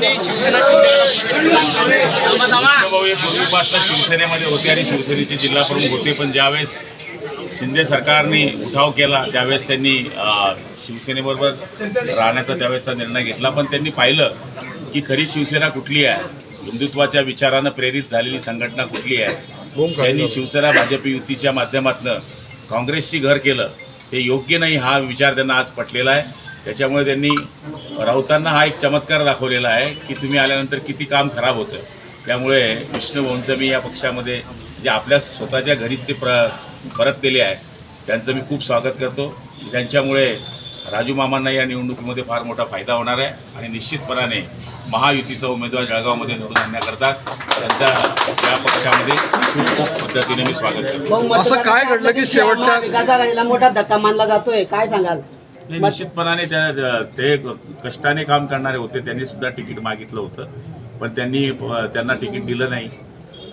शिवसेना पूर्वीपासून शिवसेनेमध्ये होते आणि शिवसेनेचे जिल्हा प्रमुख होते पण ज्यावेळेस शिंदे सरकारने उठाव केला त्यावेळेस त्यांनी शिवसेनेबरोबर राहण्याचा त्यावेळेसचा निर्णय घेतला. पण त्यांनी पाहिलं की खरी शिवसेना कुठली आहे? हिंदुत्वाच्या विचारानं प्रेरित झालेली संघटना कुठली आहे? त्यांनी शिवसेना भाजप युतीच्या माध्यमातून काँग्रेसची घर केलं. ते योग्य नाही हा विचार त्यांना आज पटलेला आहे. त्याच्यामुळे त्यांनी राऊतांना हा एक चमत्कार दाखवलेला आहे की तुम्ही आल्यानंतर किती काम खराब होतं. त्यामुळे विष्णू भाऊंचं मी या पक्षामध्ये जे आपल्या स्वतःच्या घरी ते प्र परतलेले आहे त्यांचं मी खूप स्वागत करतो. त्यांच्यामुळे राजू मामांना या निवडणुकीमध्ये फार मोठा फायदा होणार आहे आणि निश्चितपणाने महायुतीचा उमेदवार जळगावमध्ये निवडून आणण्याकरता त्यांचा या पक्षामध्ये खूप खूप पद्धतीने मी स्वागत करतो. असं काय घडलं की शेवटच्या- मोठा धक्का मानला जातोय? काय सांगाल? ते निश्चितपणाने त्या ते कष्टाने काम करणारे होते त्यांनी सुद्धा तिकीट मागितलं होतं. पण त्यांनी त्यांना तिकीट दिलं नाही.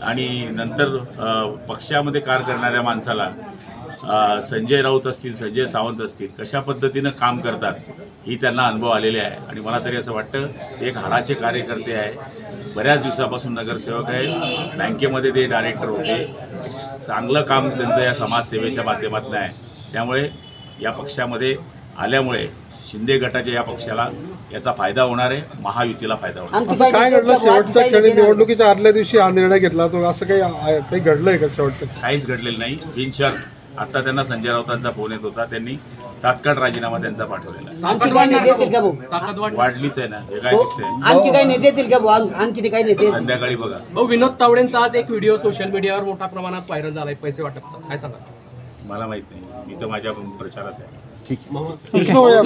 आणि नंतर पक्षामध्ये कार करणाऱ्या माणसाला संजय राऊत असतील संजय सावंत असतील कशा पद्धतीनं काम करतात ही त्यांना अनुभव आलेले आहे. आणि मला तरी असं वाटतं एक हाडाचे कार्यकर्ते आहे. बऱ्याच दिवसापासून नगरसेवक आहे बँकेमध्ये ते डायरेक्टर होते. चांगलं काम त्यांचं या समाजसेवेच्या माध्यमातून आहे. त्यामुळे या पक्षामध्ये आल्यामुळे शिंदे गटाच्या या पक्षाला याचा फायदा होणार आहे महायुतीला फायदा होणार असं काय घडलं? शेवटच्या क्षणी? निवडणुकीच्या आदल्या दिवशी हा निर्णय घेतला तो असं काही आहे- काही घडलंय का शेवटच्या काहीच घडलेलं नाही. बिनशर्त. आता त्यांना संजय राऊतांचा फोन येत होता. त्यांनी तात्काळ राजीनामा त्यांचा पाठवलेला आहे. आणखी काही नेते येतील का भाऊ? वाढलीच आहे ना. हे काय दिसतंय? आणखी काही नेते येतील का भाऊ? आणखी काही नेते? संध्याकाळी बघा. भाऊ विनोद तावडेंचा आज एक व्हिडिओ सोशल मीडियावर मोठ्या प्रमाणात व्हायरल झालाय. पैसे वाटपचा काय सांगा मला माहीत नाही. मी तर माझ्या प्रचारात आहे. विष्णू भैया,